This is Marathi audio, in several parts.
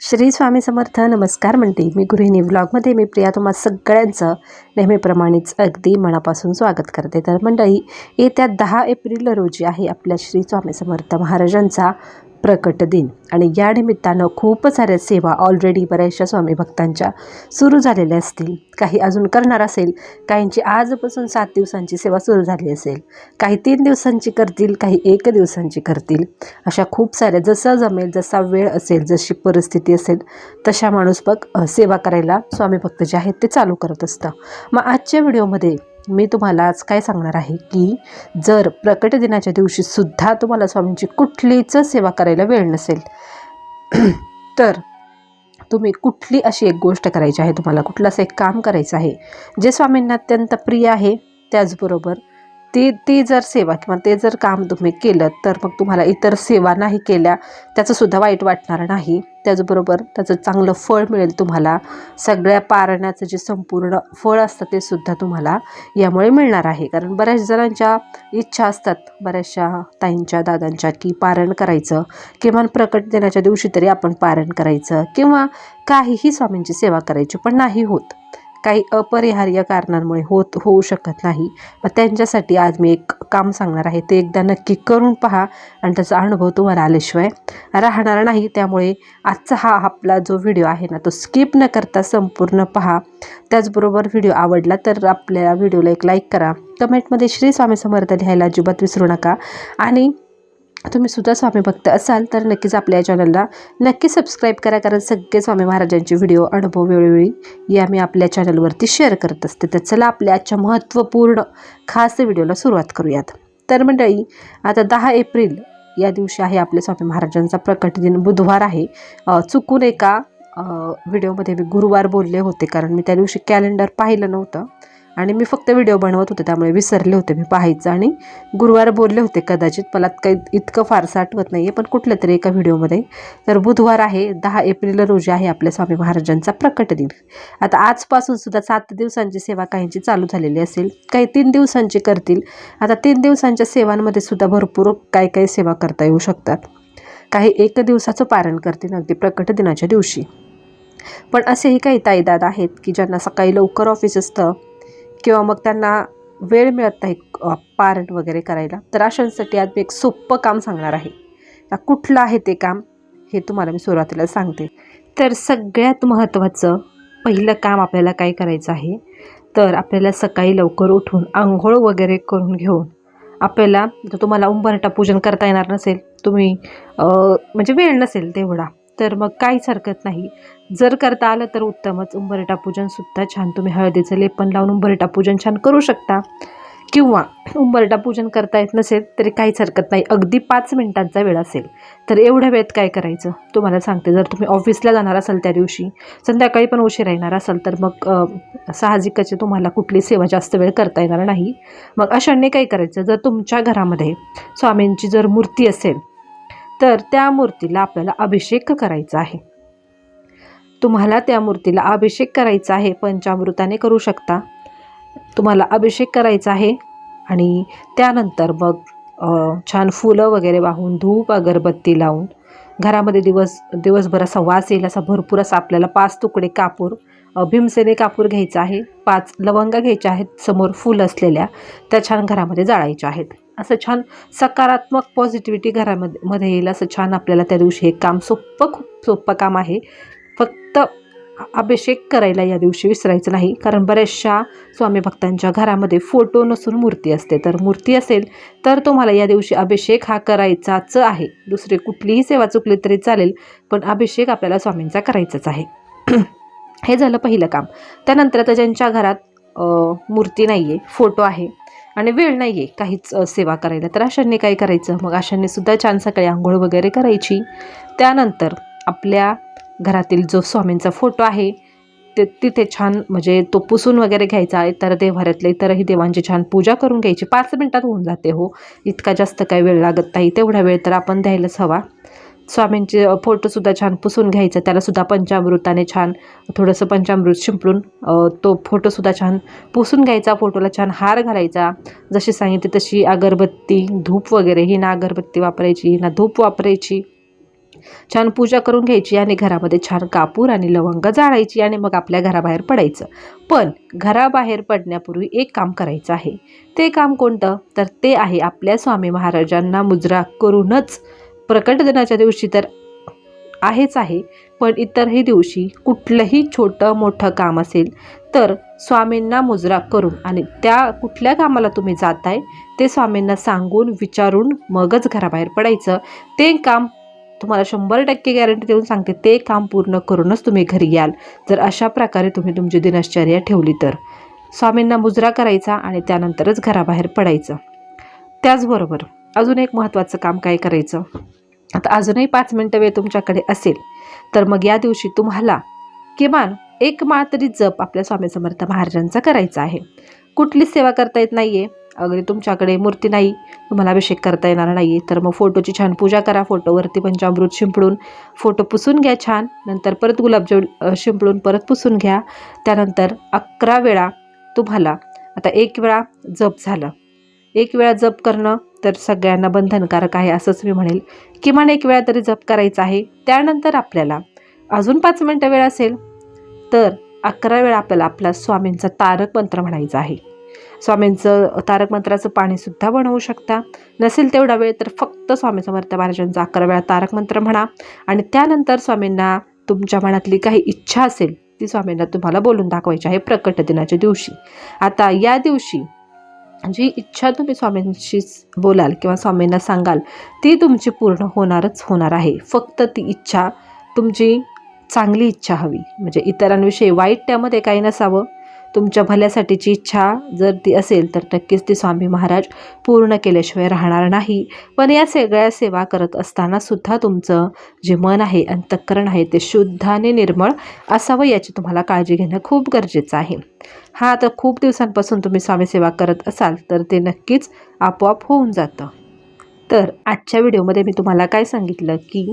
श्री स्वामी समर्थ नमस्कार म्हणते. मी गृहिणी व्लॉगमध्ये मी प्रिया तुम्हा सगळ्यांचं नेहमीप्रमाणेच अगदी मनापासून स्वागत करते. तर मंडळी येत्या दहा एप्रिल रोजी आहे आपल्या श्री स्वामी समर्थ महाराजांचा प्रकट दिन. आणि या निमित्तानं खूप साऱ्या सेवा ऑलरेडी बऱ्याचशा स्वामी भक्तांच्या सुरू झालेल्या असतील. काही अजून करणार असेल काहींची आजपासून सात दिवसांची सेवा सुरू झाली असेल काही तीन दिवसांची करतील काही एक दिवसांची करतील. अशा खूप साऱ्या जसं जमेल जसा वेळ असेल जशी परिस्थिती असेल तशा माणूस बघ सेवा करायला स्वामी भक्त जे आहेत ते चालू करत असतं मग आजच्या व्हिडिओमध्ये मी तुम्हाला आज काय सांगणार आहे की जर प्रकट दिनाच्या दिवशी सुद्धा तुम्हाला स्वामींची कुठलीच सेवा करायला वेळ नसेल तर तुम्ही कुठली अशी एक गोष्ट करायची आहे? तुम्हाला कुठलं असं एक काम करायचं आहे? जे स्वामींना अत्यंत प्रिय आहे त्याचबरोबर ती ती जर सेवा किंवा ते जर काम तुम्ही केलं तर मग तुम्हाला इतर सेवा नाही केल्या त्याचंसुद्धा वाईट वाटणार नाही. त्याचबरोबर त्याचं चांगलं फळ मिळेल तुम्हाला. सगळ्या पारण्याचं जे संपूर्ण फळ असतं ते सुद्धा तुम्हाला यामुळे मिळणार आहे. कारण बऱ्याच जणांच्या इच्छा असतात बऱ्याचशा ताईंच्या दादांच्या की पारण करायचं. किमान प्रकट देण्याच्या दिवशी तरी आपण पारण करायचं. किंवा काहीही स्वामींची सेवा करायची पण नाही होत. काही अपरिहार्य कारणांमुळे होत होऊ शकत नाही. मग त्यांच्यासाठी आज मी एक काम सांगणार आहे. ते एकदा नक्की करून पहा आणि त्याचा अनुभव तुम्हाला आल्याशिवाय राहणार नाही. त्यामुळे आजचा हा आपला जो व्हिडिओ आहे ना तो स्किप न करता संपूर्ण पहा. त्याचबरोबर व्हिडिओ आवडला तर आपल्या व्हिडिओला एक लाईक करा. कमेंटमध्ये श्री स्वामी समर्थ लिहायला अजिबात विसरू नका. आणि तुम्ही सुद्धा स्वामी भक्त असाल तर नक्कीच आपल्या चॅनलला नक्की सबस्क्राईब करा. कारण सगळे स्वामी महाराजांचे व्हिडिओ अनुभव वेळोवेळी या मी आपल्या चॅनलवरती शेअर करत असते. तर चला आपल्या आजच्या महत्त्वपूर्ण खास व्हिडिओला सुरुवात करूयात. तर मंडळी आता दहा एप्रिल या दिवशी आहे आपल्या स्वामी महाराजांचा प्रकट दिन. बुधवार आहे. चुकून एका व्हिडिओमध्ये मी गुरुवार बोलले होते. कारण मी त्या दिवशी कॅलेंडर पाहिलं नव्हतं. आणि मी फक्त व्हिडिओ बनवत होते त्यामुळे विसरले होते मी पाहायचं. आणि गुरुवार बोलले होते कदाचित मला काही इतकं फारसं आठवत नाही आहे पण कुठल्या तरी एका व्हिडिओमध्ये. तर बुधवार आहे दहा एप्रिल रोजी आहे आपल्या स्वामी महाराजांचा प्रकट दिन. आता आजपासून सुद्धा सात दिवसांची सेवा काहींची चालू झालेली असेल काही तीन दिवसांची करतील. आता तीन दिवसांच्या सेवांमध्ये सुद्धा भरपूर काही काही सेवा करता येऊ शकतात. काही एक दिवसाचं पारण करतील अगदी प्रकट दिनाच्या दिवशी. पण असेही काही ताईदाद आहेत की ज्यांना सकाळी लवकर ऑफिस असतं किंवा मग त्यांना वेळ मिळत नाही पारण वगैरे करायला तर अशांसाठी आज मी एक सोपं काम सांगणार आहे. कुठलं आहे ते काम हे तुम्हाला मी सुरुवातीला सांगते. तर सगळ्यात महत्त्वाचं पहिलं काम आपल्याला काय करायचं आहे तर आपल्याला सकाळी लवकर उठून आंघोळ वगैरे करून घेऊन आपल्याला जर तुम्हाला उंबरटा पूजन करता येणार नसेल तुम्ही म्हणजे वेळ नसेल तेवढा तर मग काहीच हरकत नाही. जर करता आलं तर उत्तमच. उंबरटा पूजनसुद्धा छान. तुम्ही हळदीचं लेपन लावून उंबरटा पूजन छान करू शकता. किंवा उंबरटा पूजन करता येत नसेल तरी काहीच हरकत नाही. अगदी पाच मिनिटांचा वेळ असेल तर एवढ्या वेळेत काय करायचं? तुम्हाला सांगते जर तुम्ही ऑफिसला जाणार असाल त्या दिवशी संध्याकाळी पण उशीर येणार असाल तर मग साहजिकच तुम्हाला कुठली सेवा जास्त वेळ करता येणार नाही. मग अशाने काय करायचं? जर तुमच्या घरामध्ये स्वामींची जर मूर्ती असेल तर त्या मूर्तीला आपल्याला अभिषेक करायचा आहे. तुम्हाला त्या मूर्तीला अभिषेक करायचा आहे पंचामृताने करू शकता. तुम्हाला अभिषेक करायचा आहे आणि त्यानंतर मग छान फुलं वगैरे वाहून धूप अगरबत्ती लावून. घरामध्ये दिवस दिवसभर असा वास येईल असा भरपूर असा आपल्याला पाच तुकडे कापूर भीमसेने कापूर घ्यायचा आहे. पाच लवंगा घ्यायच्या आहेत समोर फुल असलेल्या. त्या छान घरामध्ये जाळायच्या आहेत. असं छान सकारात्मक पॉझिटिव्हिटी घरामध्ये मध्ये येईल असं छान आपल्याला त्या दिवशी हे काम सोपं खूप सोपं काम आहे. फक्त अभिषेक करायला या दिवशी विसरायचं नाही कारण बऱ्याचशा स्वामी भक्तांच्या घरामध्ये फोटो नसून मूर्ती असते. तर मूर्ती असेल तर तुम्हाला या दिवशी अभिषेक हा करायचाच आहे. दुसरी कुठलीही सेवा चुकली तरी चालेल पण अभिषेक आपल्याला स्वामींचा करायचाच आहे. हे झालं पहिलं काम. त्यानंतर आता ज्यांच्या घरात मूर्ती नाही आहे फोटो आहे आणि वेळ नाही आहे काहीच सेवा करायला. तर अशांनी काय करायचं? मग अशांनी सुद्धा छान सकाळी आंघोळ वगैरे करायची. त्यानंतर आपल्या घरातील जो स्वामींचा फोटो आहे ते तिथे छान म्हणजे तो पुसून वगैरे घ्यायचा इतर देवाऱ्यातल्या इतरही देवांची छान पूजा करून घ्यायची. पाच मिनटात होऊन जाते हो. इतका जास्त काही वेळ लागत नाही. तेवढा वेळ तर आपण द्यायलाच हवा. स्वामींचे फोटोसुद्धा छान पुसून घ्यायचा. त्यालासुद्धा पंचामृताने छान थोडंसं पंचामृत शिंपडून तो फोटोसुद्धा छान पुसून घ्यायचा. फोटोला छान हार घालायचा. जशी सांगितली तशी अगरबत्ती धूप वगैरे ही ना अगरबत्ती वापरायची ना धूप वापरायची. छान पूजा करून घ्यायची आणि घरामध्ये छान कापूर आणि लवंग जाळायची आणि मग आपल्या घराबाहेर पडायचं. पण घराबाहेर पडण्यापूर्वी एक काम करायचं आहे. ते काम कोणतं? तर ते आहे आपल्या स्वामी महाराजांना मुजरा करूनच प्रकट दिनाच्या दिवशी तर आहेच आहे पण इतरही दिवशी कुठलंही छोटं मोठं काम असेल तर स्वामींना मुजरा करून आणि त्या कुठल्या कामाला तुम्ही जाताय ते स्वामींना सांगून विचारून मगच घराबाहेर पडायचं. ते काम तुम्हाला शंभर टक्के गॅरंटी देऊन सांगते ते काम पूर्ण करूनच तुम्ही घरी याल. जर अशा प्रकारे तुम्ही तुमची दिनश्चर्या ठेवली तर. स्वामींना मुजरा करायचा आणि त्यानंतरच घराबाहेर पडायचं. त्याचबरोबर अजून एक महत्त्वाचं काम काय करायचं? आता अजूनही पाच मिनटं वेळ तुमच्याकडे असेल तर मग या दिवशी तुम्हाला किमान एक माळ तरी जप आपल्या स्वामी समर्थ महाराजांचा करायचा आहे. कुठलीच सेवा करता येत नाही आहे अगदी तुमच्याकडे मूर्ती नाही तुम्हाला अभिषेक करता येणार नाही तर मग फोटोची छान पूजा करा फोटोवरती पंचामृत शिंपडून फोटो पुसून घ्या छान. नंतर परत गुलाबजाम शिंपडून परत पुसून घ्या. त्यानंतर अकरा वेळा तुम्हाला आता एक वेळा जप झालं. एक वेळा जप करणं तर सगळ्यांना बंधनकारक आहे असंच मी म्हणेल. किमान एक वेळा तरी जप करायचा आहे त्यानंतर आपल्याला. अजून पाच मिनटं वेळ असेल? तर अकरा वेळा आपल्याला आपला स्वामींचा तारक मंत्र म्हणायचा आहे. स्वामींचं तारक मंत्राचं पाणीसुद्धा बनवू शकता. नसेल तेवढा वेळ तर फक्त स्वामी समर्थ महाराजांचा अकरा वेळा तारक मंत्र म्हणा. आणि त्यानंतर स्वामींना तुमच्या मनातली काही इच्छा असेल ती स्वामींना तुम्हाला बोलून दाखवायची आहे प्रकट दिनाच्या दिवशी. आता या दिवशी जी इच्छा तुम्ही स्वामींशी बोलाल किंवा स्वामींना सांगाल ती तुमची पूर्ण होणारच होणार आहे. फक्त ती इच्छा तुमची चांगली इच्छा हवी. म्हणजे इतरांविषयी वाईट त्यामध्ये काही नसावं. तुमच्या भल्यासाठीची इच्छा जर ती असेल तर नक्कीच ती स्वामी महाराज पूर्ण केल्याशिवाय राहणार नाही. पण या सगळ्या सेवा करत असताना सुद्धा तुमचं जे मन आहे अंतःकरण आहे ते शुद्ध आणि निर्मळ असावं याची तुम्हाला काळजी घेणं खूप गरजेचं आहे. हा आता खूप दिवसांपासून तुम्ही स्वामी सेवा करत असाल तर ते नक्कीच आपोआप होऊन जातं. तर आजच्या व्हिडिओमध्ये मी तुम्हाला काय सांगितलं की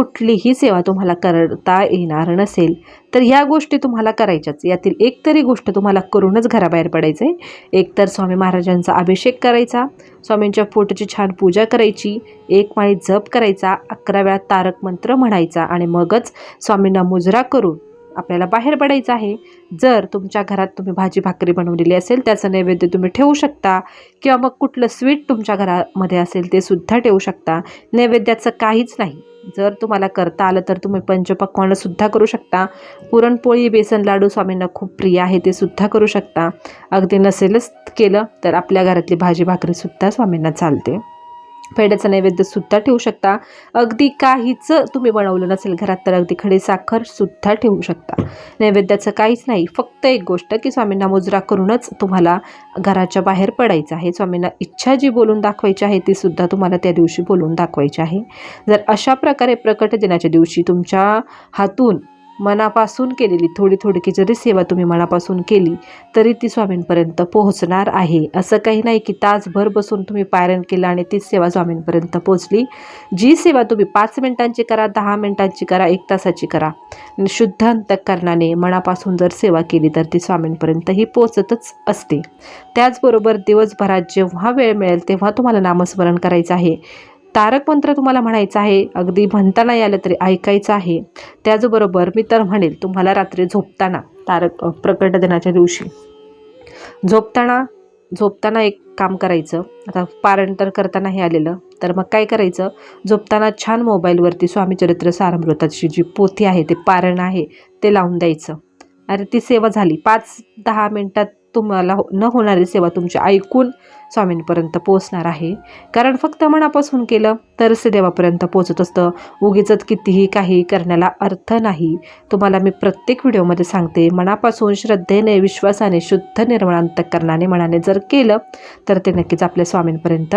कुठलीही सेवा तुम्हाला करता येणार नसेल तर ह्या गोष्टी तुम्हाला करायच्याच. यातील एक तरी गोष्ट तुम्हाला करूनच घराबाहेर पडायचं आहे एकतर स्वामी महाराजांचा अभिषेक करायचा स्वामींच्या फोटोची छान पूजा करायची एक माळी जप करायचा अकरा वेळा तारक मंत्र म्हणायचा आणि मगच स्वामींना मुजरा करून आपल्याला बाहेर पडायचं आहे. जर तुमच्या घरात तुम्ही भाजी भाकरी बनवलेली असेल त्याचं नैवेद्य तुम्ही ठेवू शकता किंवा मग कुठलं स्वीट तुमच्या घरामध्ये असेल ते सुद्धा ठेवू शकता. नैवेद्याचं काहीच नाही. जर तुम्हाला करता आलं तर तुम्ही पंचपक्वानंसुद्धा करू शकता. पुरणपोळी बेसन लाडू स्वामींना खूप प्रिय आहे ते सुद्धा करू शकता. अगदी नसेलच केलं तर आपल्या घरातली भाजी भाकरीसुद्धा स्वामींना चालते. पेड्याचं नैवेद्यसुद्धा ठेवू शकता. अगदी काहीच तुम्ही बनवलं नसेल घरात तर अगदी खडी साखरसुद्धा ठेवू शकता. नैवेद्याचं काहीच नाही फक्त एक गोष्ट की स्वामींना मुजरा करूनच तुम्हाला घराच्या बाहेर पडायचं आहे. स्वामींना इच्छा जी बोलून दाखवायची आहे ती सुद्धा तुम्हाला त्या दिवशी बोलून दाखवायची आहे. जर अशा प्रकारे प्रकट दिनाच्या दिवशी तुमच्या हातून मनापासून केलेली थोडी थोडकी जरी सेवा तुम्ही मनापासून केली तरी ती स्वामींपर्यंत पोहोचणार आहे. असं काही नाही की तासभर बसून तुम्ही पायरण केलं आणि तीच सेवा स्वामींपर्यंत पोहोचली. जी सेवा तुम्ही पाच मिनिटांची करा दहा मिनिटांची करा एक तासाची करा. शुद्ध अंतकरणाने मनापासून जर सेवा केली तर ती स्वामींपर्यंत ही पोचतच असते. त्याचबरोबर दिवसभरात जेव्हा वेळ मिळेल तेव्हा तुम्हाला नामस्मरण करायचं आहे. तारक मंत्र तुम्हाला म्हणायचं आहे अगदी म्हणता नाही आलं तरी ऐकायचं आहे. त्याचबरोबर मी तर म्हणेल तुम्हाला रात्री झोपताना तारक प्रकट दिनाच्या दिवशी. झोपताना झोपताना एक काम करायचं. आता पारण तर करताना हे आलेलं. तर मग काय करायचं? झोपताना छान मोबाईलवरती स्वामीचरित्र सारमृताची जी पोथी आहे ते पारण आहे ते लावून द्यायचं. अरे ती सेवा झाली. पाच दहा मिनटात तुम्हाला हो- न होणारी सेवा तुमची ऐकून स्वामींपर्यंत पोचणार आहे. कारण फक्त मनापासून केलं तरच ते देवापर्यंत पोचत असतं. उगीच कितीही काही करण्याला अर्थ नाही. तुम्हाला मी प्रत्येक व्हिडिओमध्ये सांगते मनापासून श्रद्धेने विश्वासाने शुद्ध निर्मळ मनाने जर केलं तर ते नक्कीच आपल्या स्वामींपर्यंत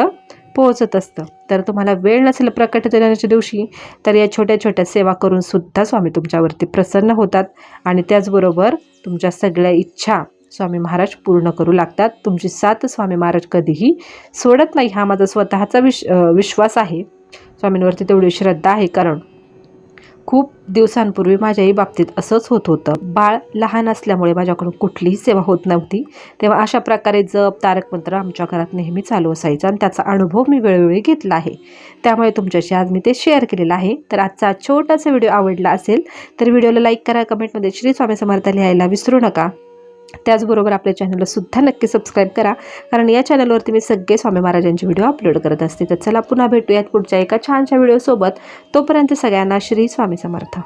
पोहोचत असतं. तर तुम्हाला वेळ नसेल प्रकट दिनाच्या दिवशी तर या छोट्या छोट्या सेवा करून सुद्धा स्वामी तुमच्यावरती प्रसन्न होतात आणि त्याचबरोबर तुमच्या सगळ्या इच्छा स्वामी महाराज पूर्ण करू लागतात. तुमची साथ स्वामी महाराज कधीही सोडत नाही हा माझा स्वतःचा विश विश्वास आहे. स्वामींवरती तेवढी श्रद्धा आहे कारण खूप दिवसांपूर्वी माझ्याही बाबतीत असंच होत होतं. बाळ लहान असल्यामुळे माझ्याकडून कुठलीही सेवा होत नव्हती. तेव्हा अशा प्रकारे जप तारक मंत्र आमच्या घरात नेहमी चालू असायचं आणि त्याचा अनुभव मी वेळोवेळी घेतला आहे. त्यामुळे तुमच्याशी आज मी ते शेअर केलेलं आहे. तर आजचा छोटासा व्हिडिओ आवडला असेल तर व्हिडिओला लाईक करा कमेंटमध्ये श्री स्वामी समर्थ लिहायला विसरू नका. त्याचबरोबर आपल्या चॅनलला सुद्धा नक्की सबस्क्राईब करा. कारण या चॅनलवरती मी सगळे स्वामी महाराजांचे व्हिडिओ अपलोड करत असते. तर चला पुन्हा भेटूयात पुढच्या एका छानशा व्हिडिओसोबत तोपर्यंत सगळ्यांना श्री स्वामी समर्थ.